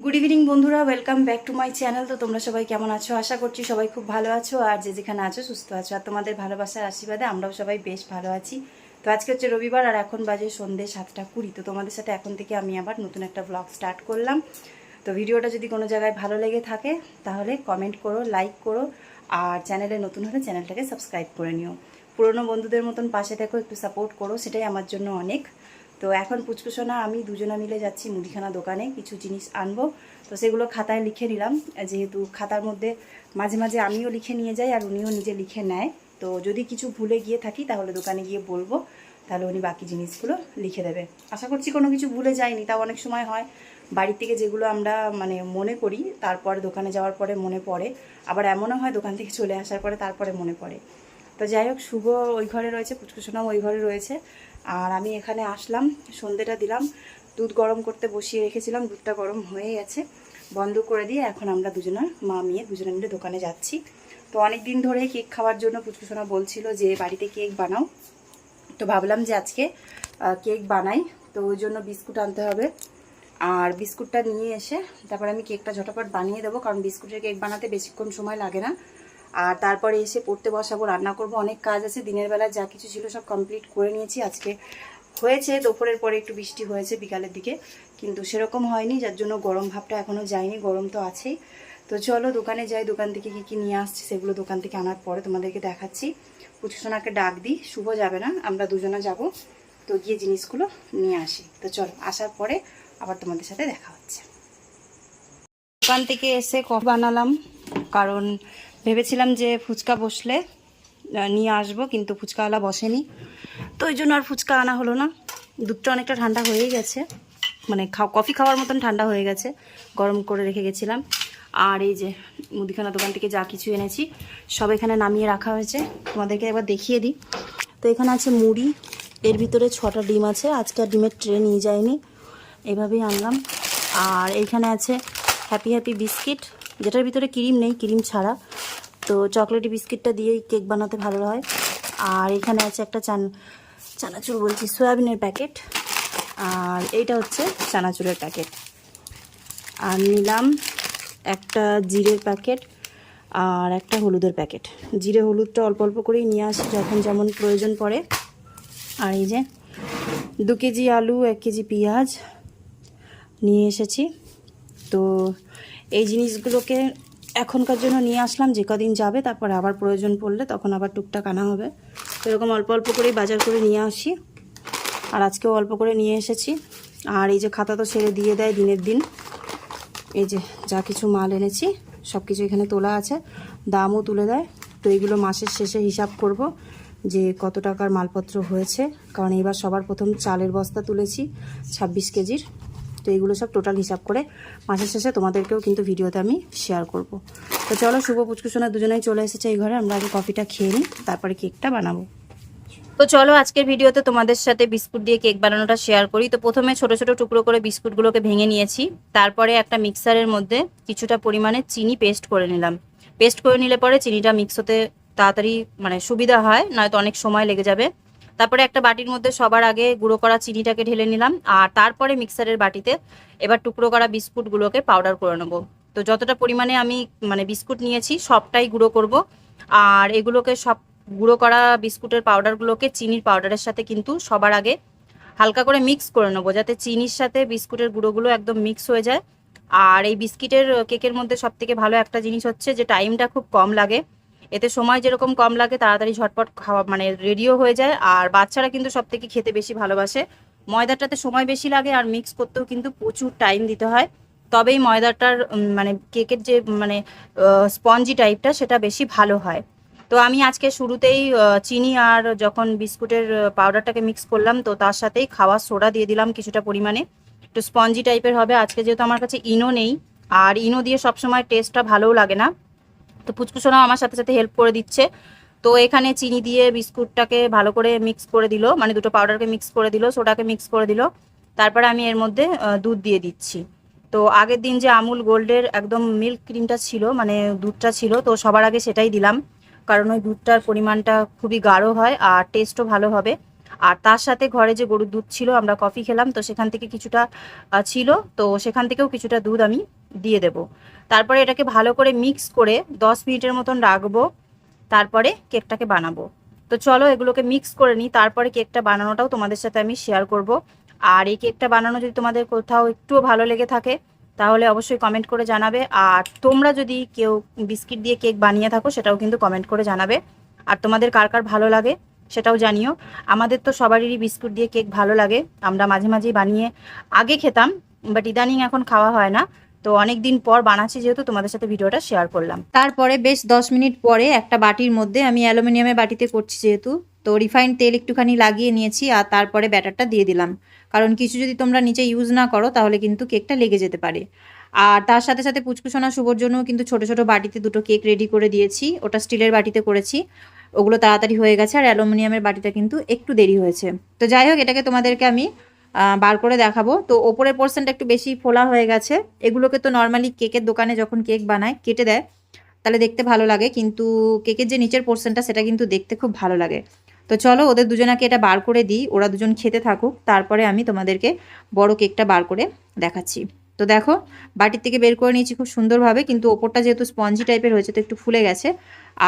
Good evening বন্ধুরা welcome back to my channel তো তোমরা সবাই কেমন আছো? আশা করছি সবাই খুব ভালো আছো, আর যে যেখানে আছো, সুস্থ আছো। আর তোমাদের ভালোবাসার আশীর্বাদে আমরাও সবাই বেশ ভালো আছি। তো আজকে হচ্ছে রবিবার, আর এখন বাজে সন্ধ্যে সাতটা কুড়ি। তো তোমাদের সাথে এখন থেকে আমি আবার নতুন একটা ব্লগ স্টার্ট করলাম। তো ভিডিওটা যদি কোনো জায়গায় ভালো লেগে থাকে, তাহলে কমেন্ট করো লাইক করো, আর চ্যানেলে নতুন হলে চ্যানেলটাকে সাবস্ক্রাইব করে নিও। পুরনো বন্ধুদের মতন পাশে থেকো, একটু সাপোর্ট করো, সেটাই আমার জন্য অনেক। তো এখন পুচকুসোনা আমি দুজনা মিলে যাচ্ছি মুদিখানা দোকানে, কিছু জিনিস আনব। তো সেগুলো খাতায় লিখে নিলাম। যেহেতু খাতার মধ্যে মাঝে মাঝে আমিও লিখে নিয়ে যাই আর উনিও নিজে লিখে নেয়। তো যদি কিছু ভুলে গিয়ে থাকি, তাহলে দোকানে গিয়ে বলব। তাহলে উনি বাকি জিনিসগুলো লিখে দেবে। আশা করছি কোনো কিছু ভুলে যায়নি তাও অনেক সময় হয় বাড়ির থেকে যেগুলো আমরা মানে মনে করি, তারপর দোকানে যাওয়ার পরে মনে পড়ে। আবার এমনও হয় দোকান থেকে চলে আসার পরে তারপরে মনে পড়ে। তো যাই হোক, শুভ ওই ঘরে রয়েছে পুচকুসোনাও ওই ঘরে রয়েছে। আর আমি এখানে আসলাম, সন্ধেটা দিলাম, দুধ গরম করতে বসিয়ে রেখেছিলাম, দুধটা গরম হয়ে গেছে। বন্ধ করে দিয়ে এখন আমরা দুজনা, মা, মেয়ে দুজনে মিলে দোকানে যাচ্ছি। তো অনেক দিন ধরে কেক খাওয়ার জন্য পুচকুসোনা বলছিল যে, বাড়িতে কেক বানাও। তো ভাবলাম যে আজকে কেক বানাই। তো ওই জন্য বিস্কুট আনতে হবে। আর বিস্কুটটা নিয়ে এসে তারপর আমি কেকটা ঝটাপট বানিয়ে দেবো, কারণ বিস্কুটের কেক বানাতে বেশিক্ষণ সময় লাগে না। আর তারপরে এসে পড়তে বসাবো, রান্না করব, অনেক কাজ আছে, দিনের বেলা যা কিছু ছিল সব কমপ্লিট করে নিয়েছি। আজকে হয়েছে, দুপুরের পরে একটু বৃষ্টি হয়েছে বিকালের দিকে, কিন্তু সেরকম হয়নি, যার জন্য গরম ভাবটা এখনও যায়নি, গরম তো আছেই। তো চলো দোকানে যাই, দোকান থেকে কী কী নিয়ে আসছি সেগুলো দোকান থেকে আনার পরে তোমাদেরকে দেখাচ্ছি। পুচুসোনাকে ডাক দিই, শুভ যাবে না, আমরা দুজনে যাব, তো গিয়ে জিনিসগুলো নিয়ে আসি। তো চলো, আসার পরে আবার তোমাদের সাথে দেখা হচ্ছে। দোকান থেকে এসে কফি বানালাম, কারণ ভেবেছিলাম যে ফুচকা বসলে নিয়ে আসব, কিন্তু ফুচকাওয়ালা বসেনি। তো ওই জন্য আর ফুচকা আনা হলো না। দুধটা অনেকটা ঠান্ডা হয়ে গেছে। মানে খাও, কফি খাওয়ার মতন ঠান্ডা হয়ে গেছে। গরম করে রেখে গেছিলাম। আর এই যে মুদিখানা দোকান থেকে যা কিছু এনেছি, সব এখানে নামিয়ে রাখা হয়েছে। তোমাদেরকে একবার দেখিয়ে দিই। তো এখানে আছে মুড়ি। এর ভিতরে ছটা ডিম আছে। আজকে আর ডিমের ট্রে নিয়ে যায়নি এভাবেই আনলাম। আর এইখানে আছে হ্যাপি হ্যাপি বিস্কিট, যেটার ভিতরে ক্রিম নেই, ক্রিম ছাড়া। তো চকলেটি বিস্কিটটা দিয়েই কেক বানাতে ভালো হয়। আর এখানে আছে একটা চান, চানাচুর বলছি, সয়াবিনের প্যাকেট। আর এইটা হচ্ছে চানাচুরের প্যাকেট। আর নিলাম একটা জিরের প্যাকেট আর একটা হলুদের প্যাকেট। জিরে হলুদটা অল্প অল্প করেই নিয়ে আসি যখন যেমন প্রয়োজন পড়ে। আর এই যে দু কেজি আলু, এক কেজি পেঁয়াজ নিয়ে এসেছি। তো এই জিনিসগুলোকে এখনকার জন্য নিয়ে আসলাম, যে কদিন যাবে, তারপরে আবার প্রয়োজন পড়লে তখন আবার টুকটাক আনা হবে। এরকম অল্প অল্প করেই বাজার করে নিয়ে আসি। আর আজকেও অল্প করে নিয়ে এসেছি। আর এই যে খাতা তো ছেড়ে দিয়ে দেয় দিনের দিন। এই যে যা কিছু মাল এনেছি সব কিছু এখানে তোলা আছে। দামও তুলে দেয়। তো এইগুলো মাসের শেষে হিসাব করব যে কত টাকার মালপত্র হয়েছে। কারণ এবার সবার প্রথম চালের বস্তা তুলেছি, ছাব্বিশ কেজির। তো এগুলো সব টোটাল হিসাব করে মাসের শেষে তোমাদেরকেও কিন্তু ভিডিওতে আমি শেয়ার করব। তো চলো শুভ পুচকুসোনা দুজনেই চলে এসেছে এই ঘরে, আমরা আগে কফিটা খেয়ে নিই, তারপরে কেকটা বানাবো। তো চলো আজকের ভিডিওতে তোমাদের সাথে বিস্কুট দিয়ে কেক বানানোটা শেয়ার করি। তো প্রথমে ছোট ছোট টুকরো করে বিস্কুটগুলোকে ভেঙে নিয়েছি। তারপরে একটা মিক্সারের মধ্যে কিছুটা পরিমাণে চিনি পেস্ট করে নিলাম। পেস্ট করে নিলে পরে চিনিটা মিক্স হতে তাড়াতাড়ি মানে সুবিধা হয়, নয়তো অনেক সময় লেগে যাবে। তারপরে একটা বাটির মধ্যে সবার আগে গুঁড়ো করা চিনিটাকে ঢেলে নিলাম, আর তারপরে মিক্সারের বাটিতে এবার টুকরো করা বিস্কুটগুলোকে পাউডার করে নেব। তো যতটা পরিমাণে আমি মানে বিস্কুট নিয়েছি, সবটাই গুঁড়ো করব। আর এগুলোকে সব গুঁড়ো করা বিস্কুটের পাউডারগুলোকে চিনির পাউডারের সাথে কিন্তু সবার আগে হালকা করে মিক্স করে নেব, যাতে চিনির সাথে বিস্কুটের গুঁড়োগুলো একদম মিক্স হয়ে যায়। আর এই বিস্কিটের কেকের মধ্যে সব থেকে ভালো একটা জিনিস হচ্ছে যে টাইমটা খুব কম লাগে। এতে সময় যেরকম কম লাগে, তাড়াতাড়ি ঝটপট খাওয়া মানে রেডিও হয়ে যায়। আর বাচ্চারা কিন্তু সব থেকে খেতে বেশি ভালোবাসে। ময়দাটাতে সময় বেশি লাগে আর মিক্স করতেও কিন্তু প্রচুর টাইম দিতে হয়। তবেই ময়দাটার মানে কেকের যে মানে স্পঞ্জি টাইপটা সেটা বেশি ভালো হয়। তো আমি আজকে শুরুতেই চিনি আর যখন বিস্কুটের পাউডারটাকে মিক্স করলাম, তো তার সাথেই খাওয়ার সোডা দিয়ে দিলাম কিছুটা পরিমাণে। একটু স্পঞ্জি টাইপের হবে। আজকে যেহেতু আমার কাছে ইনো নেই, আর ইনো দিয়ে সবসময় টেস্টটা ভালোও লাগে না। তো পুচকুসোনাও আমার সাথে সাথে হেল্প করে দিচ্ছে। তো এখানে চিনি দিয়ে বিস্কুটটাকে ভালো করে মিক্স করে দিল মানে দুটো পাউডারকে মিক্স করে দিল, সোডাকে মিক্স করে দিল। তারপরে আমি এর মধ্যে দুধ দিয়ে দিচ্ছি। তো আগের দিন যে আমুল গোল্ডের একদম মিল্ক ক্রিমটা ছিল মানে দুধটা ছিল, তো সবার আগে সেটাই দিলাম। কারণ ওই দুধটার পরিমাণটা খুবই গাঢ় হয় আর টেস্টও ভালো হবে। আর তার সাথে ঘরে যে গরুর দুধ ছিল, আমরা কফি খেলাম, তো সেখান থেকে কিছুটা ছিল, তো সেখান থেকেও কিছুটা দুধ আমি দিয়ে দেব। তারপরে এটাকে ভালো করে মিক্স করে দশ মিনিটের মতন রাখব, তারপরে কেকটাকে বানাবো। তো চলো এগুলোকে মিক্স করে নিই, তারপরে কেকটা বানানোটাও তোমাদের সাথে আমি শেয়ার করব। আর এই কেকটা বানানো যদি তোমাদের কোথাও একটুও ভালো লেগে থাকে, তাহলে অবশ্যই কমেন্ট করে জানাবে। আর তোমরা যদি কেউ বিস্কিট দিয়ে কেক বানিয়ে থাকো, সেটাও কিন্তু কমেন্ট করে জানাবে। আর তোমাদের কার কার ভালো লাগে সেটাও জানিও। আমাদের তো সবারই বিস্কুট দিয়ে কেক ভালো লাগে। আমরা মাঝে মাঝেই বানিয়ে আগে খেতাম বাট ইদানিং এখন খাওয়া হয় না। তো অনেক দিন পর বানাচ্ছি যেহেতু তোমাদের সাথে ভিডিওটা শেয়ার করলাম। তারপরে বেশ দশ মিনিট পরে একটা বাটির মধ্যে আমি অ্যালুমিনিয়ামের বাটিতে করছি যেহেতু। তো রিফাইন্ড তেল একটুখানি লাগিয়ে নিয়েছি আর তারপরে ব্যাটারটা দিয়ে দিলাম। কারণ কিছু যদি তোমরা নিচে ইউজ না করো তাহলে কিন্তু কেকটা লেগে যেতে পারে। আর তার সাথে সাথে পুচকুসোনা শুভর জন্য কিন্তু ছোট ছোট বাটিতে দুটো কেক রেডি করে দিয়েছি। ওটা স্টিলের বাটিতে করেছি। ওগুলো তাড়াতাড়ি হয়ে গেছে আর অ্যালুমিনিয়ামের বাটিটা কিন্তু একটু দেরি হয়েছে। তো যাই হোক, এটাকে তোমাদেরকে আমি বার করে দেখাবো। তো ওপরের পোর্শনটা একটু বেশি ফোলা হয়ে গেছে। এগুলোকে তো নর্মালি কেকের দোকানে যখন কেক বানায়, কেটে দেয়, তাহলে দেখতে ভালো লাগে। কিন্তু কেকের যে নিচের পোর্শনটা সেটা কিন্তু দেখতে খুব ভালো লাগে। তো চলো, ওদের দুজনাকে এটা বার করে দিই। ওরা দুজন খেতে থাকুক। তারপরে আমি তোমাদেরকে বড় কেকটা বার করে দেখাচ্ছি। তো দেখো, বাটির থেকে বের করে নিয়েছি খুব সুন্দরভাবে, কিন্তু ওপরটা যেহেতু স্পঞ্জি টাইপের হয়েছে, তো একটু ফুলে গেছে।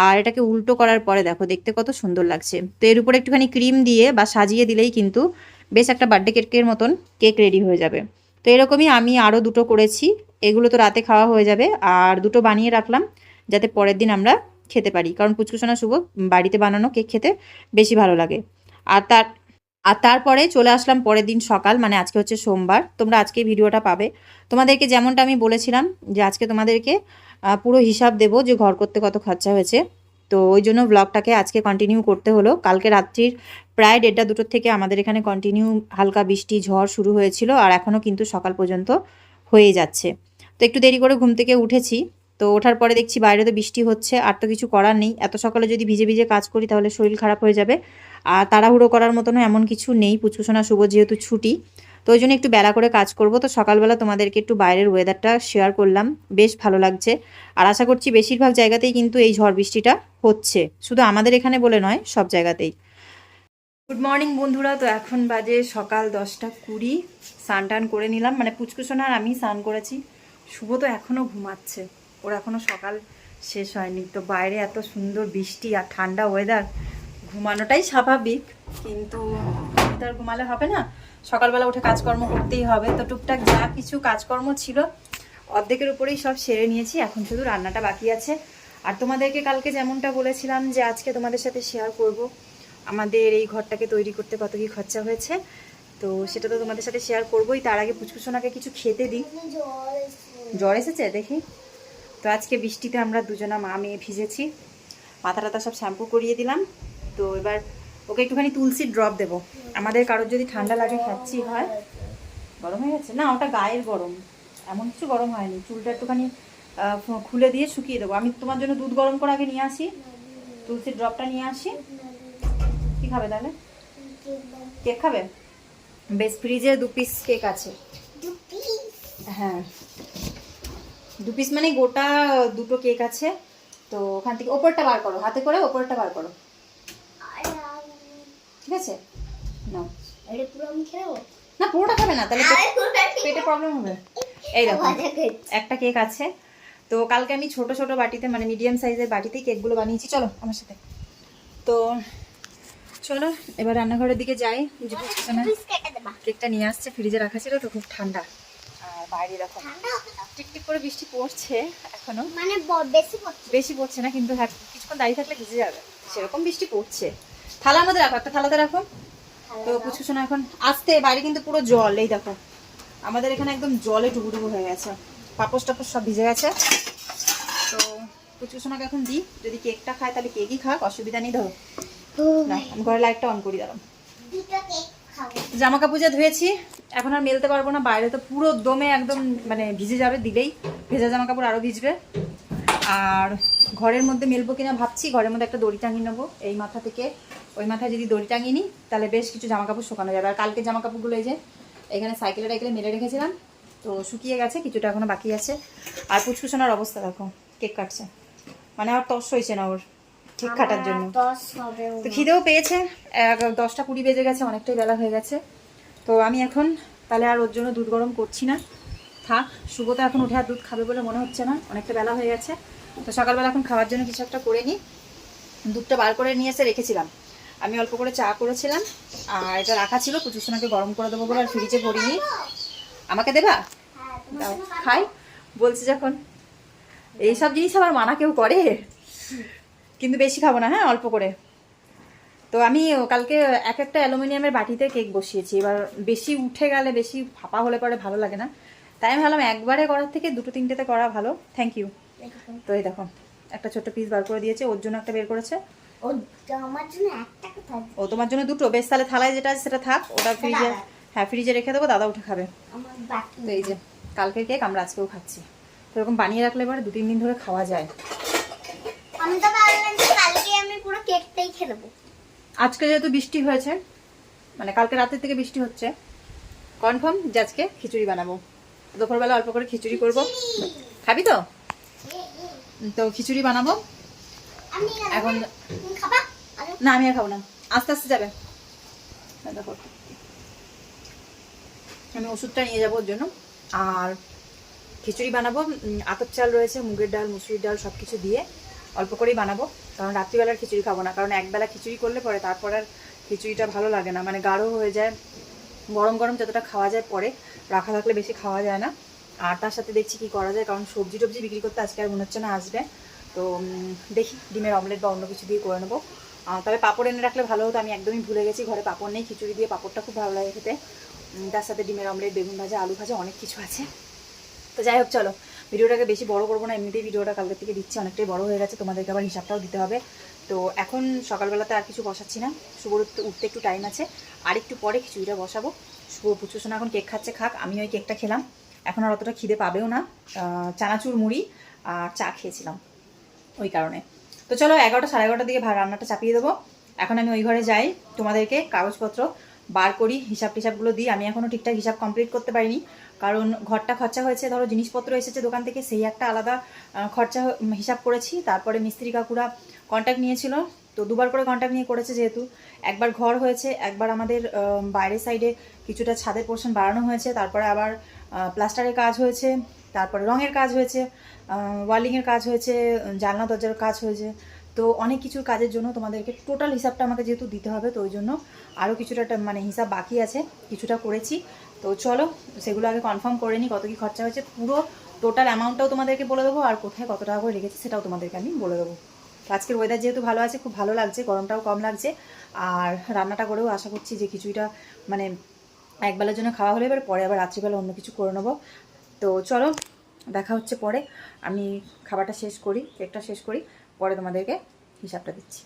আর এটাকে উল্টো করার পরে দেখো, দেখতে কত সুন্দর লাগছে। তো এর উপরে একটুখানি ক্রিম দিয়ে বা সাজিয়ে দিলেই কিন্তু বেশ একটা বার্থডে কেকের মতন কেক রেডি হয়ে যাবে। তো এরকমই আমি আরও দুটো করেছি, এগুলো তো রাতে খাওয়া হয়ে যাবে। আর দুটো বানিয়ে রাখলাম, যাতে পরের দিন আমরা খেতে পারি। কারণ পুচকুসোনা শুভ, বাড়িতে বানানো কেক খেতে বেশি ভালো লাগে। আর তার আর তারপরে চলে আসলাম পরের দিন সকাল মানে আজকে হচ্ছে সোমবার। তোমরা আজকে ভিডিওটা পাবে। তোমাদেরকে যেমনটা আমি বলেছিলাম যে আজকে তোমাদেরকে পুরো হিসাব দেবো যে ঘর করতে কত খরচা হয়েছে। তো ওই জন্য ব্লগটাকে আজকে কন্টিনিউ করতে হলো। কালকে রাত্রির প্রায় দেড়টা দুটোর থেকে আমাদের এখানে কন্টিনিউ হালকা বৃষ্টি, ঝড় শুরু হয়েছিল আর এখনও কিন্তু সকাল পর্যন্ত হয়ে যাচ্ছে। তো একটু দেরি করে ঘুম থেকে উঠেছি। তো ওঠার পরে দেখছি বাইরে তো বৃষ্টি হচ্ছে, আর তো কিছু করার নেই। এত সকালে যদি ভিজে ভিজে কাজ করি তাহলে শরীর খারাপ হয়ে যাবে। আর তাড়াহুড়ো করার মতনও এমন কিছু নেই, পুচকুসোনা শুভ যেহেতু ছুটি। তো ওই জন্য একটু বেলা করে কাজ করব। তো সকালবেলা তোমাদেরকে একটু বাইরের ওয়েদারটা শেয়ার করলাম। বেশ ভালো লাগছে। আর আশা করছি বেশিরভাগ জায়গাতেই কিন্তু এই ঝড় বৃষ্টিটা হচ্ছে। শুধু আমাদের এখানে বলে নয়, সব জায়গাতেই। গুড মর্নিং বন্ধুরা। তো এখন বাজে সকাল দশটা কুড়ি। স্নান টান করে নিলাম। মানে পুচকুসোনার আমি স্নান করেছি। শুভ তো এখনও ঘুমাচ্ছে। ওর এখনও সকাল শেষ হয়নি। তো বাইরে এত সুন্দর বৃষ্টি আর ঠান্ডা ওয়েদার ঘুমানোটাই স্বাভাবিক। কিন্তু তার ঘুমালে হবে না। সকালবেলা উঠে কাজকর্ম করতেই হবে। তো টুকটাক যা কিছু কাজকর্ম ছিল, অর্ধেকের উপরেই সব সেরে নিয়েছি। এখন শুধু রান্নাটা বাকি আছে। আর তোমাদেরকে কালকে যেমনটা বলেছিলাম যে আজকে তোমাদের সাথে শেয়ার করব, আমাদের এই ঘরটাকে তৈরি করতে কত কি খরচা হয়েছে। তো সেটা তো তোমাদের সাথে শেয়ার করবোই। তার আগে পুচকুসোনাকে কিছু খেতে দিই। জ্বর এসেছে? দেখি। তো আজকে বৃষ্টিতে আমরা দুজনা মা মেয়ে ভিজেছি। মাথা টাথা সব শ্যাম্পু করিয়ে দিলাম। তো এবার ওকে একটুখানি তুলসির ড্রপ দেবো। আমাদের কারোর যদি ঠান্ডা লাগে খাচ্ছি হয়। গরম হয়ে গেছে? না ওটা গায়ের গরম। এমন কিছু গরম হয়নি। চুলটা একটুখানি খুলে দিয়ে শুকিয়ে দেবো। আমি তোমার জন্য দুধ গরম করে আগে নিয়ে আসি। তুলসির ড্রপটা নিয়ে আসি। কি খাবে তাহলে? কেক খাবে? বেশ ফ্রিজে দু পিস কেক আছে। হ্যাঁ। দু পিস মানে গোটা দুটো কেক আছে। তো ওখান থেকে ওপরটা বার করো হাতে করে ওপরটা বার করো। ঠিক আছে? নাও। না পুরোটা খাবে না তাহলে পেটে প্রবলেম হবে। এই দেখো একটা কেক আছে। তো কালকে আমি ছোট ছোট বাটিতে মানে মিডিয়াম সাইজের বাটিতেই কেকগুলো বানিয়েছি। চলো আমার সাথে। তো চলো এবার রান্নাঘরের দিকে যাই। কেকটা নিয়ে আসছে ফ্রিজে রাখা ছিল তো খুব ঠান্ডা। বাইরে দেখো। টিকটিক করে বৃষ্টি পড়ছে এখনও। মানে বেশি পড়ছে। বেশি পড়ছে না কিন্তু হ্যাঁ কিছুক্ষণ দাঁড়িয়ে থাকলে ভিজে যাবে। সেরকম বৃষ্টি পড়ছে। থালার মধ্যে রাখো একটা থালাতে রাখো। তো পুচকুসোনা এখন আসতে বাইরে কিন্তু পুরো জল এই দেখো। আমাদের এখানে একদম জলে ডুবুডুবু হয়ে গেছে। পাপস টাপস সব ভিজে গেছে। তো পুচকুসোনাকে এখন দিই। যদি কেকটা খায় তাহলে কেকই খাক অসুবিধা নেই ধরো না আমি ঘরে লাইটটা অন করি খাব। জামা কাপড় যা ধুয়েছি এখন আর মেলতে পারব না বাইরে তো পুরো দমে একদম মানে ভিজে যাবে দিলেই। ভেজা জামা কাপড় আরও ভিজবে। আর ঘরের মধ্যে মেলবো কিনা ভাবছি ঘরের মধ্যে একটা দড়ি টাঙিয়ে নেব এই মাথা থেকে। ওই মাথায় যদি দড়ি টাঙিয়ে নিই তাহলে বেশ কিছু জামা কাপড় শুকানো যাবে। আর কালকে জামা কাপড়গুলো এই যে এখানে সাইকেলে টাইকেলে মেলে রেখেছিলাম তো শুকিয়ে গেছে কিছুটা এখনও বাকি আছে। আর পুচকুসোনার অবস্থা দেখো কেক কাটছে। মানে আর তস হয়েছে না ওর ঠিক কাটার জন্য। তো খিদেও পেয়েছে দশটা কুড়ি বেজে গেছে অনেকটাই বেলা হয়ে গেছে। তো আমি এখন তাহলে আর ওর জন্য দুধ গরম করছি না। থাক শুভ তো এখন উঠে আর দুধ খাবে বলে মনে হচ্ছে না, অনেকটা বেলা হয়ে গেছে। তো সকালবেলা এখন খাওয়ার জন্য কিছু একটা করে নিই দুধটা বার করে নিয়ে এসে রেখেছিলাম। আমি অল্প করে চা করেছিলাম, আর এটা রাখা ছিল প্রচুর সোনাকে গরম করে দেবো বলে আর ফ্রিজে ভরিনি। আমাকে দেবা? খাই। বলছি যখন, এইসব জিনিস আবার মানা কেউ করে? কিন্তু বেশি খাব না হ্যাঁ অল্প করে। তো আমি কালকে এক একটা অ্যালুমিনিয়ামের বাটিতে কেক বসিয়েছি। এবার বেশি উঠে গেলে বেশি ফাঁপা হলে পরে ভালো লাগে না। তাই আমি ভাবলাম একবারে করার থেকে দুটো তিনটেতে করা ভালো। থ্যাংক ইউ তো এই দেখো একটা ছোট্ট পিস বার করে দিয়েছে। ওর জন্য একটা বের করেছে। ও তোমার জন্য দুটো। বেশ তাহলে থালায় যেটা আছে সেটা থাক। ওটা ফ্রিজে হ্যাঁ ফ্রিজে রেখে দেবো। দাদা উঠে খাবে। তো এই যে কালকের কেক আমরা আজকেও খাচ্ছি। তো এরকম বানিয়ে রাখলে এবার দু তিন দিন ধরে খাওয়া যায়। আমি তো ভাবলাম কালকে আমি পুরো কেকটাই খেয়ে নেব। আজকে যেহেতু বৃষ্টি হয়েছে মানে কালকে রাতের থেকে বৃষ্টি হচ্ছে কনফার্ম যে আজকে খিচুড়ি বানাবো। দুপুরবেলা অল্প করে খিচুড়ি করব। খাবি তো? তো খিচুড়ি বানাবো। এখন না, আমি আর খাব না। আস্তে আস্তে যাবে। আমি ওষুধটা নিয়ে যাব ওর জন্য। আর খিচুড়ি বানাবো। আতপ চাল রয়েছে, মুগের ডাল, মুসুরির ডাল সব কিছু দিয়ে। অল্প করেই বানাবো। কারণ রাত্রিবেলার খিচুড়ি খাব না। কারণ একবেলা খিচুড়ি করলে পরে তারপর আর খিচুড়িটা ভালো লাগে না। মানে গাঢ় হয়ে যায়, গরম গরম যতটা খাওয়া যায় পরে। রাখা থাকলে বেশি খাওয়া যায় না। আর তার সাথে দেখছি কি করা যায়, কারণ সবজি টবজি বিক্রি করতে আজকে আর মনে হচ্ছে না আসবে। তো দেখি ডিমের অমলেট বা অন্য কিছু দিয়ে করে নেব। তবে পাপড় এনে রাখলে ভালো হতো। আমি একদমই ভুলে গেছি ঘরে পাঁপড় নেই, খিচুড়ি দিয়ে পাপড়টা খুব ভালো লাগে খেতে। তার সাথে ডিমের অমলেট, বেগুন ভাজা, আলু ভাজা অনেক কিছু আছে। তো যাই হোক, চলো। ভিডিওটাকে বেশি বড় করব না, এমনিতেই ভিডিওটা কালকে থেকে দিচ্ছি, অনেকটাই বড় হয়ে গেছে, তোমাদেরকে আবার হিসাবটাও দিতে হবে। তো এখন সকালবেলাতে আর কিছু বসাচ্ছি না, শুভর উঠতে একটু টাইম আছে, আর একটু পরে খিচুড়িটা বসাবো। শুভ পুচু সোনা এখন কেক খাচ্ছে, খাক আমি ওই কেকটা খেলাম। এখন আর অতটা খিদে পাবেও না চানাচুর মুড়ি আর চা খেয়েছিলাম, ওই কারণে। তো চলো এগারোটা, সাড়ে এগারোটার দিকে রান্নাটা চাপিয়ে দেবো। এখন আমি ওই ঘরে যাই, তোমাদেরকে কাগজপত্র বার করি হিসাব টিসাবগুলো দিই। আমি এখনও ঠিকঠাক হিসাব কমপ্লিট করতে পারিনি। কারণ ঘরটা খরচা হয়েছে, ধরো জিনিসপত্র এসেছে দোকান থেকে, সেই একটা আলাদা খরচা হিসাব করেছি। তারপরে মিস্ত্রি কাকুরা কন্ট্যাক্ট নিয়েছিল। তো দুবার করে কন্ট্যাক্ট নিয়ে করেছে যেহেতু। একবার ঘর হয়েছে, একবার আমাদের বাইরের সাইডে কিছুটা ছাদের পোর্শন বাড়ানো হয়েছে, তারপরে আবার প্লাস্টারের কাজ হয়েছে, তারপরে রঙের কাজ হয়েছে ওয়ালিংয়ের কাজ হয়েছে, জানলা দরজার কাজ হয়েছে। তো অনেক কিছুর কাজের জন্য তোমাদেরকে টোটাল হিসাবটা আমাকে যেহেতু দিতে হবে, তো ওই জন্য আরও কিছুটা মানে হিসাব বাকি আছে, কিছুটা করেছি। তো চলো, সেগুলো আগে কনফার্ম করে নিই কত কী খরচা হয়েছে। পুরো টোটাল অ্যামাউন্টটাও তোমাদেরকে বলে দেবো, আর কোথায় কত টাকা করে রেখেছি সেটাও তোমাদেরকে আমি বলে দেবো। আজকের ওয়েদার যেহেতু ভালো আছে, খুব ভালো লাগছে, গরমটাও কম লাগছে, আর রান্নাটা করেও আশা করছি যে কিছুটা মানে একবেলার জন্য খাওয়া হলে, এবার পরে আবার রাত্রিবেলা অন্য কিছু করে নেব। তো চলো, দেখা হচ্ছে পরে, আমি খাবারটা শেষ করি কেকটা শেষ করি। পরে তোমাদেরকে হিসাবটা দিচ্ছি।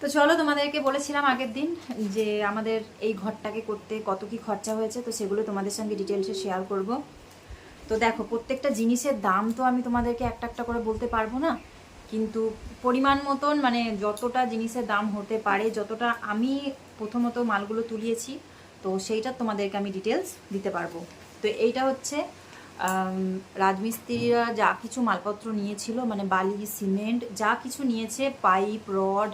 তো চলো তোমাদেরকে বলেছিলাম আগের দিন যে আমাদের এই ঘরটাকে করতে কত কি খরচা হয়েছে, তো সেগুলো তোমাদের সঙ্গে ডিটেলসে শেয়ার করব। তো দেখো, প্রত্যেকটা জিনিসের দাম তো আমি তোমাদেরকে একটা একটা করে বলতে পারব না, কিন্তু পরিমাণ মতন মানে যতটা জিনিসের দাম হতে পারে, যতটা আমি প্রথমত মালগুলো তুলিয়েছি, তো সেইটা তোমাদেরকে আমি ডিটেলস দিতে পারব। তো এইটা হচ্ছে রাজমিস্ত্রিরা যা কিছু মালপত্র নিয়েছিল মানে বালি, সিমেন্ট, যা কিছু নিয়েছে, পাইপ, রড,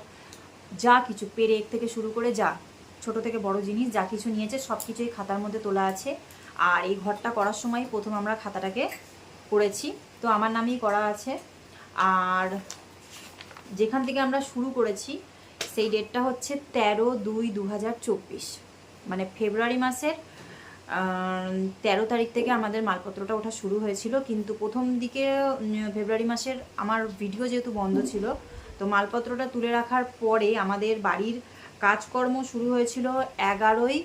যা কিছু, পেরেক থেকে শুরু করে যা, ছোট থেকে বড় জিনিস, যা কিছু নিয়েছে, সব কিছুই খাতার মধ্যে তোলা আছে। আর এই ঘরটা করার সময় প্রথম আমরা খাতাটাকে করেছি। তো আমার নামেই করা আছে। আর যেখান থেকে আমরা শুরু করেছি, সেই ডেটটা হচ্ছে তেরো দুই দু মানে ফেব্রুয়ারি মাসের তেরো তারিখ থেকে আমাদের মালপত্রটা ওঠা শুরু হয়েছিল, কিন্তু প্রথম দিকে ফেব্রুয়ারি মাসের আমার ভিডিও যেহেতু বন্ধ ছিল, তো মালপত্রটা তুলে রাখার পরে আমাদের বাড়ির কাজকর্ম শুরু হয়েছিল এগারোই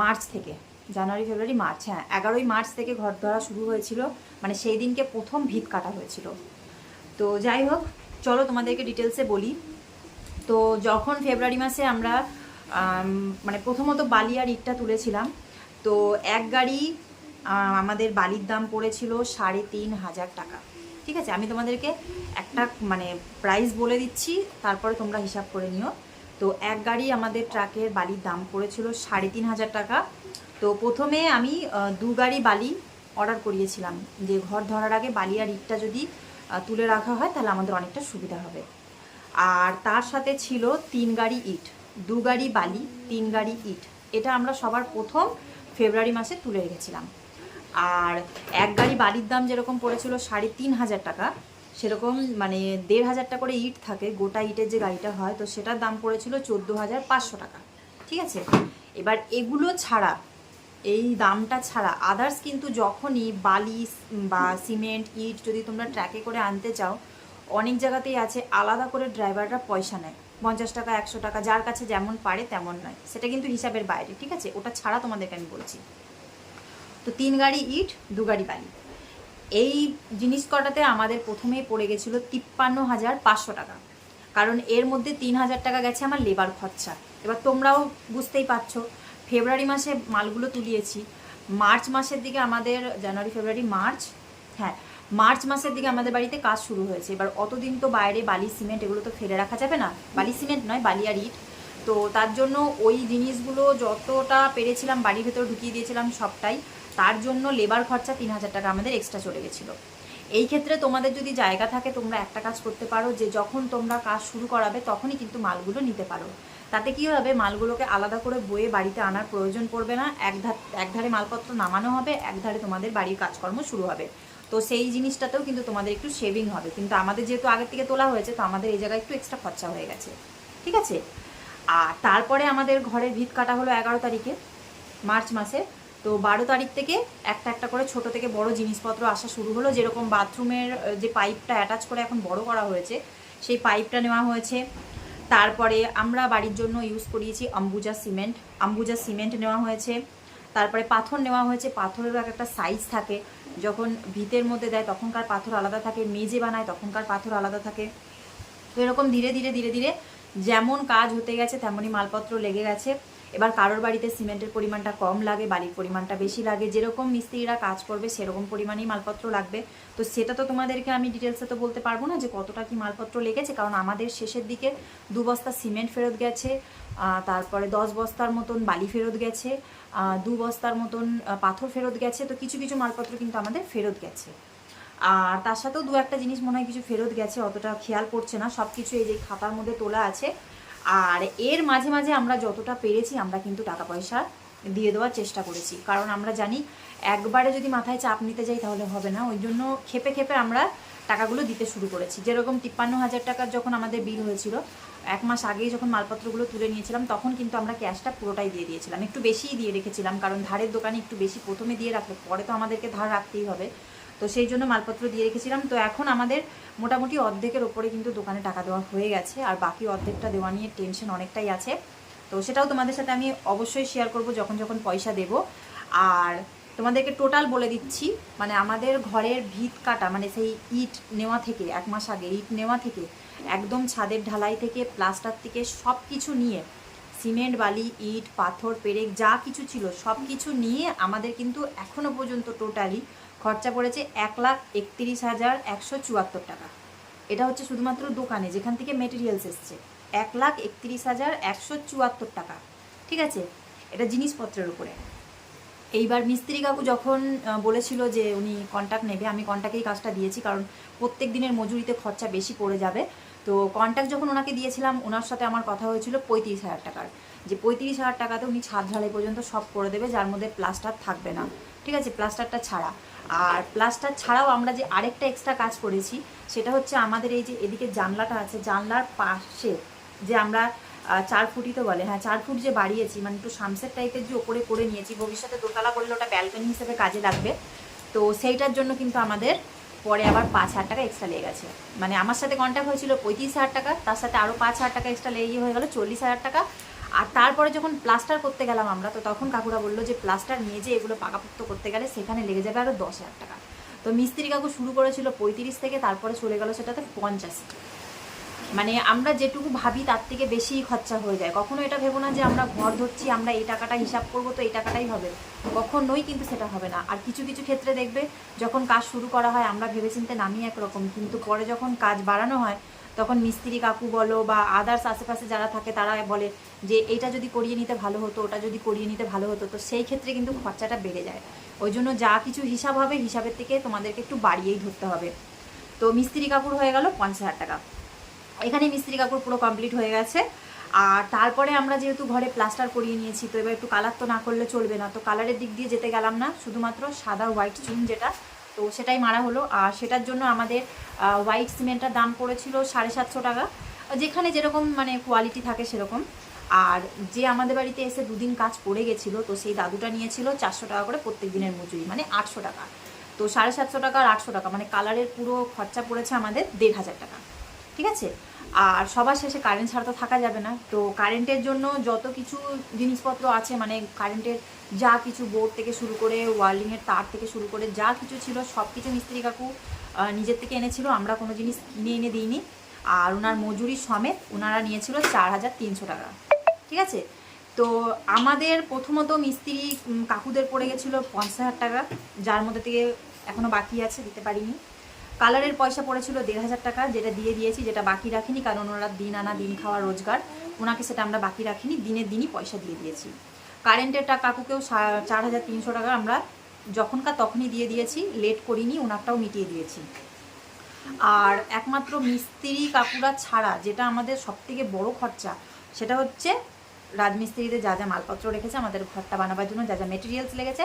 মার্চ থেকে, জানুয়ারি, ফেব্রুয়ারি, মার্চ হ্যাঁ এগারোই মার্চ থেকে ঘর ধরা শুরু হয়েছিল মানে সেই দিনকে প্রথম ভিত কাটা হয়েছিল। তো যাই হোক, চলো তোমাদেরকে ডিটেলসে বলি। তো যখন ফেব্রুয়ারি মাসে আমরা মানে প্রথমত বালি আর ইটটা তুলেছিলাম তো এক গাড়ি আমাদের বালির দাম পড়েছিল সাড়ে তিন হাজার টাকা। ঠিক আছে? আমি তোমাদেরকে একটা মানে প্রাইস বলে দিচ্ছি, তারপরে তোমরা হিসাব করে নিও। তো এক গাড়ি আমাদের ট্রাকের বালির দাম পড়েছিল সাড়ে তিন হাজার টাকা। তো প্রথমে আমি দু গাড়ি বালি অর্ডার করিয়েছিলাম। যে ঘর ধরার আগে বালি আর ইটটা যদি তুলে রাখা হয়, তাহলে আমাদের অনেকটা সুবিধা হবে। আর তার সাথে ছিল তিন গাড়ি ইট, দু গাড়ি বালি, তিন গাড়ি ইট। এটা আমরা সবার প্রথম ফেব্রুয়ারি মাসে তুলে রেখেছিলাম। আর এক গাড়ি বালির দাম যেরকম পড়েছিল সাড়ে তিন হাজার টাকা, সেরকম মানে দেড় হাজার টাকা করে ইট থাকে, গোটা ইটের যে গাড়িটা হয়, তো সেটার দাম পড়েছিল চোদ্দ হাজার পাঁচশো টাকা। ঠিক আছে? এবার এগুলো ছাড়া, এই দামটা ছাড়া আদার্স কিন্তু যখনই বালি বা সিমেন্ট, ইট যদি তোমরা ট্র্যাকে করে আনতে চাও, অনেক জায়গাতেই আছে, আলাদা করে ড্রাইভাররা পয়সা নেয়। পঞ্চাশ টাকা, একশো টাকা, যার কাছে যেমন পারে তেমন নয়। সেটা কিন্তু হিসাবের বাইরে, ঠিক আছে? ওটা ছাড়া তোমাদেরকে আমি বলছি। তো তিন গাড়ি ইট, দু গাড়ি বালি। এই জিনিস কটাতে আমাদের প্রথমেই পড়ে গেছিল তিপ্পান্ন হাজার পাঁচশো টাকা। কারণ এর মধ্যে তিন হাজার টাকা গেছে আমার লেবার খরচা। এবার তোমরাও বুঝতেই পারছ, ফেব্রুয়ারি মাসে মালগুলো তুলিয়েছি। মার্চ মাসের দিকে আমাদের জানুয়ারি, ফেব্রুয়ারি, মার্চ হ্যাঁ মার্চ মাসের দিকে আমাদের বাড়িতে কাজ শুরু হয়েছে। এবার অতদিন তো বাইরে বালি, সিমেন্ট এগুলো তো ফেলে রাখা যাবে না। বালি, সিমেন্ট নয়, বালি আর ইট। তো তার জন্য ওই জিনিসগুলো যতটা পেরেছিলাম বাড়ির ভেতরে ঢুকিয়ে দিয়েছিলাম সবটাই, তার জন্য লেবার খরচা তিন হাজার টাকা আমাদের এক্সট্রা চলে গেছিল। এই ক্ষেত্রে তোমাদের যদি জায়গা থাকে, তোমরা একটা কাজ করতে পারো যে যখন তোমরা কাজ শুরু করাবে, তখনই কিন্তু মালগুলো নিতে পারো। তাতে কি হবে? মালগুলোকে আলাদা করে বয়ে বাড়িতে আনার প্রয়োজন পড়বে না। এক ধার এক ধারে মালপত্র নামানো হবে এক ধারে তোমাদের বাড়ির কাজকর্ম শুরু হবে। তো সেই জিনিসটাতেও কিন্তু তোমাদের একটু সেভিং হবে। কিন্তু আমাদের যেহেতু আগের থেকে তোলা হয়েছে, তো আমাদের এই জায়গায় একটু এক্সট্রা খরচা হয়ে গেছে। ঠিক আছে? আর তারপরে আমাদের ঘরের ভিত কাটা হলো এগারো তারিখে, মার্চ মাসে। তো বারো তারিখ থেকে একটা একটা করে ছোট থেকে বড় জিনিসপত্র আসা শুরু হলো। যেরকম বাথরুমের যে পাইপটা অ্যাটাচ করে এখন বড় করা হয়েছে, সেই পাইপটা নেওয়া হয়েছে। তারপরে আমরা বাড়ির জন্য ইউজ করিয়েছি আম্বুজা সিমেন্ট। আম্বুজা সিমেন্ট নেওয়া হয়েছে। তারপরে পাথর নেওয়া হয়েছে, পাথরেরও এক একটা সাইজ থাকে। যখন ভিতের মধ্যে দেয় তখনকার পাথর আলাদা থাকে, মেজে বানায় তখনকার পাথর আলাদা থাকে। তো এরকম ধীরে ধীরে ধীরে ধীরে যেমন কাজ হতে গেছে, তেমনই মালপত্র লেগে গেছে। এবার কারোর বাড়িতে সিমেন্টের পরিমাণটা কম লাগে, বালির পরিমাণটা বেশি লাগে, যেরকম মিস্ত্রিরা কাজ করবে সেরকম পরিমাণেই মালপত্র লাগবে। তো সেটা তো তোমাদেরকে আমি ডিটেলসে তো বলতে পারব না যে কতটা কি মালপত্র লেগেছে, কারণ আমাদের শেষের দিকে দু বস্তা সিমেন্ট ফেরত গেছে তারপরে দশ বস্তার মতন বালি ফেরত গেছে দু বস্তার মতন পাথর ফেরত গেছে, তো কিছু কিছু মালপত্র কিন্তু আমাদের ফেরত গেছে। আর তার সাথেও দু একটা জিনিস মনে হয় কিছু ফেরত গেছে, অতটা খেয়াল পড়ছে না সব কিছু এই যে খাতার মধ্যে তোলা আছে আর এর মাঝে মাঝে আমরা যতটা পেরেছি, আমরা কিন্তু টাকা পয়সা দিয়ে দেওয়ার চেষ্টা করেছি। কারণ আমরা জানি, একবারে যদি মাথায় চাপ নিতে যাই তাহলে হবে না। ওই জন্য খেপে খেপে আমরা টাকাগুলো দিতে শুরু করেছি। যেরকম তিপ্পান্ন হাজার টাকার যখন আমাদের বিল হয়েছিল, এক মাস আগেই যখন মালপত্রগুলো তুলে নিয়েছিলাম, তখন কিন্তু আমরা ক্যাশটা পুরোটাই দিয়ে দিয়েছিলাম। একটু বেশিই দিয়ে রেখেছিলাম, কারণ ধারের দোকানে একটু বেশি প্রথমে দিয়ে রাখলে, পরে তো আমাদেরকে ধার রাখতেই হবে। তো সেই জন্য মালপত্র দিয়ে রেখেছিলাম। তো এখন আমাদের মোটামুটি অর্ধেকের ওপরে কিন্তু দোকানে টাকা দেওয়া হয়ে গেছে। আর বাকি অর্ধেকটা দেওয়া নিয়ে টেনশন অনেকটাই আছে। তো সেটাও তোমাদের সাথে আমি অবশ্যই শেয়ার করব যখন যখন পয়সা দেব। আর তোমাদেরকে টোটাল বলে দিচ্ছি মানে আমাদের ঘরের ভিত কাটা মানে সেই ইট নেওয়া থেকে, এক মাস আগে ইট নেওয়া থেকে, একদম ছাদের ঢালাই থেকে প্লাস্টার থেকে সব কিছু নিয়ে সিমেন্ট বালি, ইট, পাথর, পেরেক, যা কিছু ছিল সব কিছু নিয়ে আমাদের কিন্তু এখনও পর্যন্ত টোটালি খরচা পড়েছে এক লাখ একত্রিশ হাজার একশো চুয়াত্তর টাকা। এটা হচ্ছে শুধুমাত্র দোকানে, যেখান থেকে মেটেরিয়ালস এসছে। এক লাখ একত্রিশ হাজার একশো চুয়াত্তর টাকা। ঠিক আছে? এটা জিনিসপত্রের উপরে। এইবার মিস্ত্রি কাকু যখন বলেছিল যে উনি কন্ট্যাক্ট নেবে, আমি কন্ট্যাক্টেই কাজটা দিয়েছি, কারণ প্রত্যেক দিনের মজুরিতে খরচা বেশি পড়ে যাবে। তো কন্ট্যাক্ট যখন ওনাকে দিয়েছিলাম, ওনার সাথে আমার কথা হয়েছিল পঁয়ত্রিশ হাজার টাকার। যে পঁয়ত্রিশ হাজার টাকাতে উনি ছাদ ঢালাই পর্যন্ত সব করে দেবে, যার মধ্যে প্লাস্টার থাকবে না। ঠিক আছে? প্লাস্টারটা ছাড়া। আর প্লাস্টার ছাড়াও আমরা যে আরেকটা এক্সট্রা কাজ করেছি, সেটা হচ্ছে আমাদের এই যে এদিকে জানলাটা আছে, জানলার পাশে যে আমরা চার ফুটই তো বলে হ্যাঁ চার ফুট যে বাড়িয়েছি মানে একটু সামসেট টাইপের যে ওপরে করে নিয়েছি, ভবিষ্যতে দোতলা করলে ওটা ব্যালকনি হিসেবে কাজে লাগবে। তো সেইটার জন্য কিন্তু আমাদের পরে আবার পাঁচ হাজার টাকা এক্সট্রা লেগে গেছে। মানে আমার সাথে কন্ট্যাক্ট হয়েছিল পঁয়ত্রিশ হাজার টাকা, তার সাথে আরও পাঁচ হাজার টাকা এক্সট্রা লেগে হয়ে গেল, চল্লিশ হাজার টাকা আর তারপরে যখন প্লাস্টার করতে গেলাম আমরা, তো তখন কাকুরা বলল যে প্লাস্টার নিয়ে যে এগুলো পাকাপোক্ত করতে গেলে সেখানে লেগে যাবে আরও দশ হাজার টাকা। তো মিস্ত্রি কাকু শুরু করেছিল পঁয়ত্রিশ থেকে, তারপরে চলে গেল সেটাতে পঞ্চাশ। মানে আমরা যেটুকু ভাবি তার থেকে বেশি খরচা হয়ে যায়। কখনো এটা ভেবো না যে আমরা ঘর ধরছি, আমরা এই টাকাটা হিসাব করব তো এই টাকাটাই হবে। কখনোই কিন্তু সেটা হবে না। আর কিছু কিছু ক্ষেত্রে দেখবে যখন কাজ শুরু করা হয়, আমরা ভেবেচিন্তে নামি একরকম। কিন্তু পরে যখন কাজ বাড়ানো হয় তখন মিস্ত্রি কাকু বলো বা আদার্স আশেপাশে যারা থাকে তারা বলে যে, এইটা যদি করিয়ে নিতে ভালো হতো, ওটা যদি করিয়ে নিতে ভালো হতো। তো সেই ক্ষেত্রে কিন্তু খরচাটা বেড়ে যায়। ওই জন্য যা কিছু হিসাব হবে, হিসাবের থেকে তোমাদেরকে একটু বাড়িয়েই ধরতে হবে। তো মিস্ত্রি কাকুর হয়ে গেল পঞ্চাশ হাজার টাকা। এখানে মিস্ত্রি কাকুর পুরো কমপ্লিট হয়ে গেছে। আর তারপরে আমরা যেহেতু ঘরে প্লাস্টার করিয়ে নিয়েছি, তো এবার একটু কালার তো না করলে চলবে না। তো কালারের দিক দিয়ে যেতে গেলাম না, শুধুমাত্র সাদা হোয়াইট চুন যেটা তো সেটাই মারা হলো। আর সেটার জন্য আমাদের হোয়াইট সিমেন্টটার দাম পড়েছিল সাড়ে সাতশো টাকা। যেখানে যেরকম মানে কোয়ালিটি থাকে সেরকম। আর যে আমাদের বাড়িতে এসে দুদিন কাজ পড়ে গেছিল, তো সেই দাদুটা নিয়েছিল চারশো টাকা করে প্রত্যেক দিনের মজুরি মানে আটশো টাকা। তো সাড়ে সাতশো টাকা আর আটশো টাকা মানে কালারের পুরো খরচা পড়েছে আমাদের দেড় হাজার টাকা। ঠিক আছে? আর সবার শেষে কারেন্ট ছাড়া তো থাকা যাবে না। তো কারেন্টের জন্য যত কিছু জিনিসপত্র আছে মানে কারেন্টের যা কিছু বোর্ড থেকে শুরু করে ওয়ার্লিংয়ের তার থেকে শুরু করে যা কিছু ছিল সব কিছু মিস্ত্রি কাকু নিজের থেকে এনেছিল। আমরা কোনো জিনিস কিনে এনে দিইনি। আর ওনার মজুরি সমেত ওনারা নিয়েছিল চার হাজার তিনশো টাকা। ঠিক আছে? তো আমাদের প্রথমত মিস্ত্রি কাকুদের পড়ে গেছিল পঞ্চাশ হাজার টাকা, যার মধ্যে থেকে এখনও বাকি আছে, দিতে পারিনি। কালারের পয়সা পড়েছিল দেড় হাজার টাকা, যেটা দিয়ে দিয়েছি, যেটা বাকি রাখিনি, কারণ ওনারা দিন আনা, দিন খাওয়া রোজগার। ওনাকে সেটা আমরা বাকি রাখিনি দিনের দিনই পয়সা দিয়ে দিয়েছি। কারেন্টের টাকা কাকুকেও চার হাজার তিনশো টাকা আমরা যখনকার তখনই দিয়ে দিয়েছি, লেট করিনি, ওনারটাও মিটিয়ে দিয়েছি। আর একমাত্র মিস্ত্রি কাকুরা ছাড়া, যেটা আমাদের সবথেকে বড় খরচা, সেটা হচ্ছে রাজমিস্ত্রিদের যা যা মালপত্র রেখেছে, আমাদের ঘরটা বানাবার জন্য যা যা মেটেরিয়ালস লেগেছে,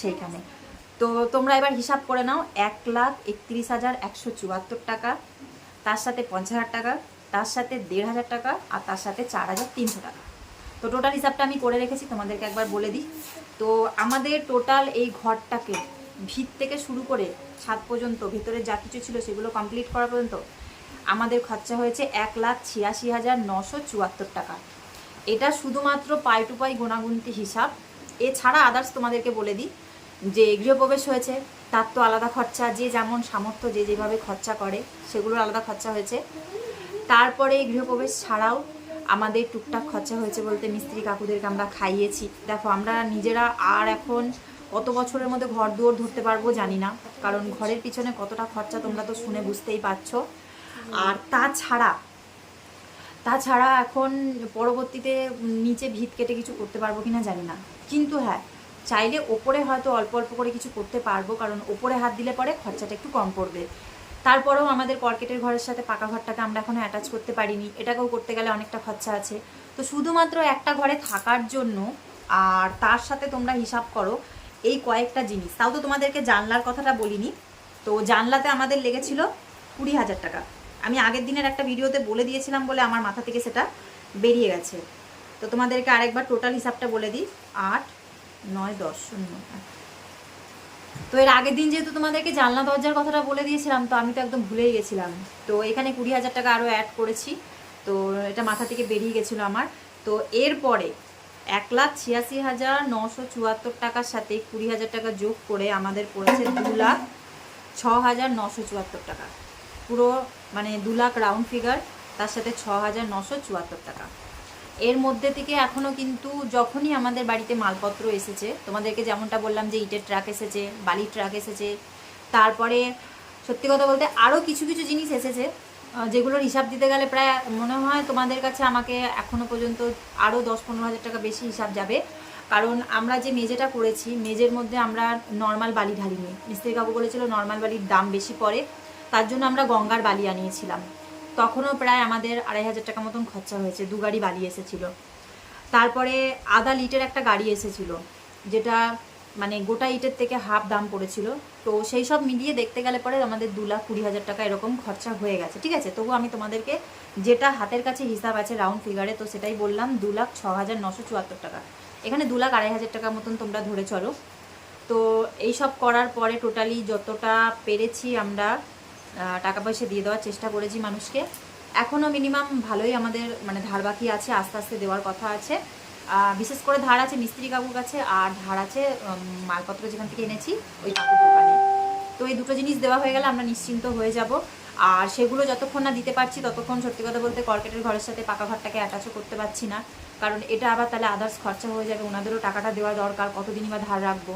সেইখানে। তো তোমরা এবার হিসাব করে নাও, এক লাখ একত্রিশ হাজার একশো চুয়াত্তর টাকা, তার সাথে পঞ্চাশ হাজার টাকা, তার সাথে দেড় হাজার টাকা, আর তার সাথে চার হাজার তিনশো টাকা। তো টোটাল হিসাবটা আমি করে রেখেছি, তোমাদেরকে একবার বলে দিই। তো আমাদের টোটাল এই ঘরটাকে ভিত থেকে শুরু করে ছাদ পর্যন্ত, ভেতরে যা কিছু ছিল সেগুলো কমপ্লিট করা পর্যন্ত, আমাদের খরচা হয়েছে এক লাখ ছিয়াশি হাজার নশো চুয়াত্তর টাকা। এটা শুধুমাত্র পাই টু পাই গোনাগুনতি হিসাব। এছাড়া আদার্স তোমাদেরকে বলে দিই যে গৃহপ্রবেশ হয়েছে, তার তো আলাদা খরচা। যে যেমন সামর্থ্য, যে যেভাবে খরচা করে, সেগুলোর আলাদা খরচা হয়েছে। তারপরে গৃহপ্রবেশ ছাড়াও আমাদের টুকটাক খরচা হয়েছে বলতে মিস্ত্রি কাকুদেরকে আমরা খাইয়েছি। দেখো, আমরা নিজেরা আর এখন কত বছরের মধ্যে ঘর দুয়ার ধরতে পারব জানি না। কারণ ঘরের পিছনে কতটা খরচা তোমরা তো শুনে বুঝতেই পারছ। আর তাছাড়া তাছাড়া এখন পরবর্তীতে নিচে ভিত কেটে কিছু করতে পারব কিনা জানি না। কিন্তু হ্যাঁ চাইলে ওপরে হয়তো অল্প অল্প করে কিছু করতে পারব, কারণ ওপরে হাত দিলে পরে খরচাটা একটু কম পড়বে। তারপরেও আমাদের কর্কেটের ঘরের সাথে পাকা ঘরটাকে আমরা এখনও অ্যাটাচ করতে পারিনি। এটাকেও করতে গেলে অনেকটা খরচা আছে। তো শুধুমাত্র একটা ঘরে থাকার জন্য আর তার সাথে তোমরা হিসাব করো এই কয়েকটা জিনিস। তাও তো তোমাদেরকে জানলার কথাটা বলিনি। তো জানলাতে আমাদের লেগেছিল কুড়ি হাজার টাকা। আমি আগের দিনের একটা ভিডিওতে বলে দিয়েছিলাম বলে আমার মাথা থেকে সেটা বেরিয়ে গেছে। তো তোমাদেরকে আরেকবার টোটাল হিসাবটা বলে দিই। আট নয়, দশ, শূন্য তো এর আগের দিন যেহেতু তোমাদেরকে জানলা দরজার কথাটা বলে দিয়েছিলাম, তো আমি তো একদম ভুলেই গেছিলাম। তো এখানে কুড়ি হাজার টাকা আরও অ্যাড করেছি, তো এটা মাথা থেকে বেরিয়ে গেছিল আমার। তো এরপরে এক লাখ ছিয়াশি হাজার নশো চুয়াত্তর টাকার সাথে কুড়ি হাজার টাকা যোগ করে আমাদের পড়েছে দু লাখ ছ হাজার নশো চুয়াত্তর টাকা। পুরো মানে দু লাখ রাউন্ড ফিগার, তার সাথে ছ হাজার নশো চুয়াত্তর টাকা। এর মধ্যে থেকে এখনও কিন্তু যখনই আমাদের বাড়িতে মালপত্র এসেছে, তোমাদেরকে যেমনটা বললাম যে ইটের ট্রাক এসেছে, বালির ট্রাক এসেছে, তারপরে সত্যি কথা বলতে আরও কিছু কিছু জিনিস এসেছে যেগুলোর হিসাব দিতে গেলে প্রায় মনে হয় তোমাদের কাছে আমাকে এখনও পর্যন্ত আরও দশ পনেরো হাজার টাকা বেশি হিসাব যাবে। কারণ আমরা যে মেজেটা করেছি মেজের মধ্যে আমরা নর্মাল বালি ঢালিনি। মিস্ত্রি কাকু বলেছিল নর্মাল বালির দাম বেশি পড়ে, তার জন্য আমরা গঙ্গার বালি আনিয়েছিলাম। তখনও প্রায় আমাদের আড়াই হাজার টাকা মতন খরচা হয়েছে, দু গাড়ি বালি এসেছিল। তারপরে আধা লিটার একটা গাড়ি এসেছিল, যেটা মানে গোটা ইটের থেকে হাফ দাম পড়েছিল। তো সেই সব মিলিয়ে দেখতে গেলে পরে আমাদের দু লাখ কুড়ি হাজার টাকা এরকম খরচা হয়ে গেছে, ঠিক আছে? তবু আমি তোমাদেরকে যেটা হাতের কাছে হিসাব আছে রাউন্ড ফিগারে তো সেটাই বললাম, দু লাখ ছ হাজার নশো চুয়াত্তর টাকা। এখানে দু লাখ আড়াই হাজার টাকা মতন তোমরা ধরে চলো। তো এই সব করার পরে টোটালি যতটা পেরেছি আমরা টাকা পয়সা দিয়ে দেওয়ার চেষ্টা করেছি মানুষকে। এখনও মিনিমাম ভালোই আমাদের মানে ধার বাকি আছে, আস্তে আস্তে দেওয়ার কথা আছে। বিশেষ করে ধার আছে মিস্ত্রি কাকুর কাছে, আর ধার আছে মালপত্র যেখান থেকে এনেছি, ওই কাকুর দোকানে। তো এই দুটো জিনিস দেওয়া হয়ে গেলে আমরা নিশ্চিন্ত হয়ে যাব। আর সেগুলো যতক্ষণ না দিতে পারছি, ততক্ষণ সত্যি কথা বলতে কর্কেটের ঘরের সাথে পাকা ঘরটাকে অ্যাটাচও করতে পারছি না। কারণ এটা আবার তাহলে আদার্স খরচা হয়ে যাবে, ওনাদেরও টাকাটা দেওয়া দরকার, কতদিনই বা ধার রাখব।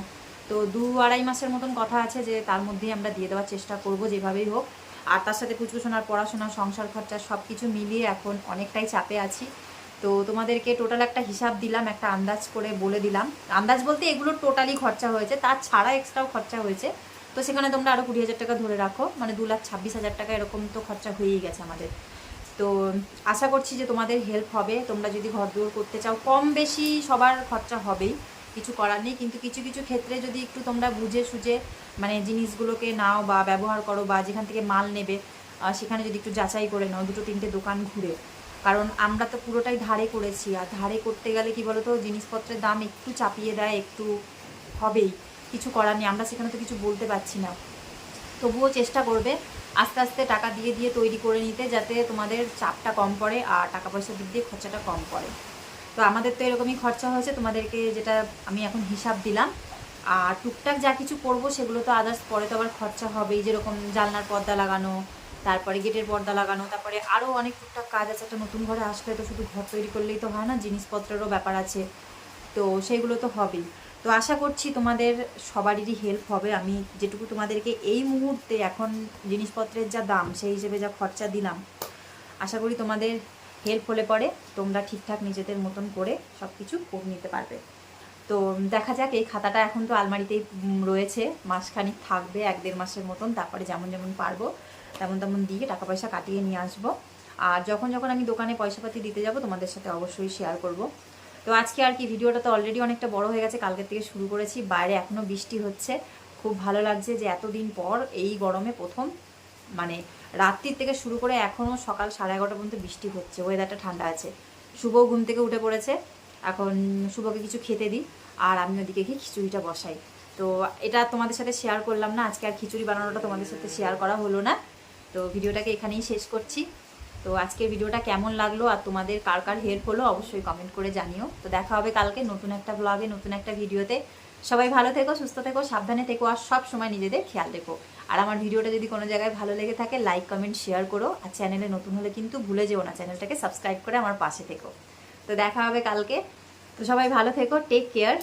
তো দু আড়াই মাসের মতন কথা আছে যে তার মধ্যেই আমরা দিয়ে দেওয়ার চেষ্টা করব যেভাবেই হোক। আর তার সাথে পুচকুসোনার পড়াশোনা, সংসার খরচা সব কিছু মিলিয়ে এখন অনেকটাই চাপে আছি। তো তোমাদেরকে টোটাল একটা হিসাব দিলাম, একটা আন্দাজ করে বলে দিলাম। আন্দাজ বলতে এগুলো টোটালি খরচা হয়েছে, তার ছাড়া এক্সট্রাও খরচা হয়েছে। তো সেখানে তোমরা আরও কুড়ি হাজার টাকা ধরে রাখো মানে দু লাখ ছাব্বিশ হাজার টাকা এরকম তো খরচা হয়েই গেছে আমাদের। তো আশা করছি যে তোমাদের হেল্প হবে, তোমরা যদি ঘর দুয়ার করতে চাও, কম বেশি সবার খরচা হবেই। কিছু করার নেই। কিন্তু কিছু কিছু ক্ষেত্রে যদি একটু তোমরা বুঝে সুঝে মানে জিনিসগুলোকে নাও বা ব্যবহার করো বা যেখান থেকে মাল নেবে সেখানে যদি একটু যাচাই করে নাও, দুটো, তিনটে দোকান ঘুরে। কারণ আমরা তো পুরোটাই ধারে করেছি। আর ধারে করতে গেলে কি বলতো, জিনিসপত্রের দাম একটু চাপিয়ে দেয়, একটু হবেই। কিছু করার নেই। আমরা সেখানে তো কিছু বলতে পারছি না। তবুও চেষ্টা করবে আস্তে আস্তে টাকা দিয়ে দিয়ে তৈরি করে নিতে যাতে তোমাদের চাপটা কম পড়ে আর টাকা পয়সার দিক দিয়ে খরচাটা কম পড়ে। তো আমাদের তো এরকমই খরচা হয়েছে, তোমাদেরকে যেটা আমি এখন হিসাব দিলাম। আর টুকটাক যা কিছু করব সেগুলো তো আদার্স পরে তো আবার খরচা হবেই, যেরকম জানলার পর্দা লাগানো, তারপরে গেটের পর্দা লাগানো, তারপরে আরও অনেক টুকটাক কাজ আছে। একটা নতুন ঘরে আসলে তো শুধু ঘর তৈরি করলেই তো হয় না, জিনিসপত্রেরও ব্যাপার আছে। তো সেইগুলো তো হবেই। তো আশা করছি তোমাদের সবারই হেল্প হবে। আমি যেটুকু তোমাদেরকে এই মুহূর্তে এখন জিনিসপত্রের যা দাম, সেই হিসেবে যা খরচা দিলাম, আশা করি তোমাদের হেল্প হলে পরে তোমরা ঠিকঠাক নিজেদের মতন করে সব কিছু করে নিতে পারবে। তো দেখা যাক, এই খাতাটা এখন তো আলমারিতেই রয়েছে। মাসখানিক থাকবে, এক দেড় মাসের মতন। তারপরে যেমন যেমন পারব, তেমন তেমন দিয়ে টাকা পয়সা কাটিয়ে নিয়ে আসব। আর যখন যখন আমি দোকানে পয়সাপাতি দিতে যাব, তোমাদের সাথে অবশ্যই শেয়ার করব। তো আজকে আর কি ভিডিওটা তো অলরেডি অনেকটা বড় হয়ে গেছে। কালকের থেকে শুরু করেছি। বাইরে এখনও বৃষ্টি হচ্ছে। খুব ভালো লাগছে যে এতদিন পর এই গরমে প্রথম মানে রাত্রির থেকে শুরু করে এখনও সকাল সাড়ে এগারোটা পর্যন্ত বৃষ্টি হচ্ছে ওয়েদারটা ঠান্ডা আছে। শুভ ঘুম থেকে উঠে পড়েছে, এখন শুভকে কিছু খেতে দিই, আর আমি ওদিকে গিয়ে খিচুড়িটা বসাই। তো এটা তোমাদের সাথে শেয়ার করলাম না, আজকে আর খিচুড়ি বানানোটা তোমাদের সাথে শেয়ার করা হলো না। তো ভিডিওটাকে এখানেই শেষ করছি। তো আজকের ভিডিওটা কেমন লাগল আর তোমাদের কার কার হেল্প হলো অবশ্যই কমেন্ট করে জানিও। তো দেখা হবে কালকে নতুন একটা ব্লগে নতুন একটা ভিডিওতে সবাই ভালো থেকো, সুস্থ থেকো, সাবধানে থেকো, আর সব সময় নিজেদের খেয়াল রেখো। আর আমার ভিডিওটা যদি কোনো জায়গায় ভালো লেগে থাকে লাইক কমেন্ট শেয়ার করো। আর চ্যানেলে নতুন হলে কিন্তু ভুলে যেও না চ্যানেলটাকে সাবস্ক্রাইব করে আমার পাশে থেকো। তো দেখা হবে কালকে। তো সবাই ভালো থেকো টেক কেয়ার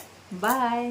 বাই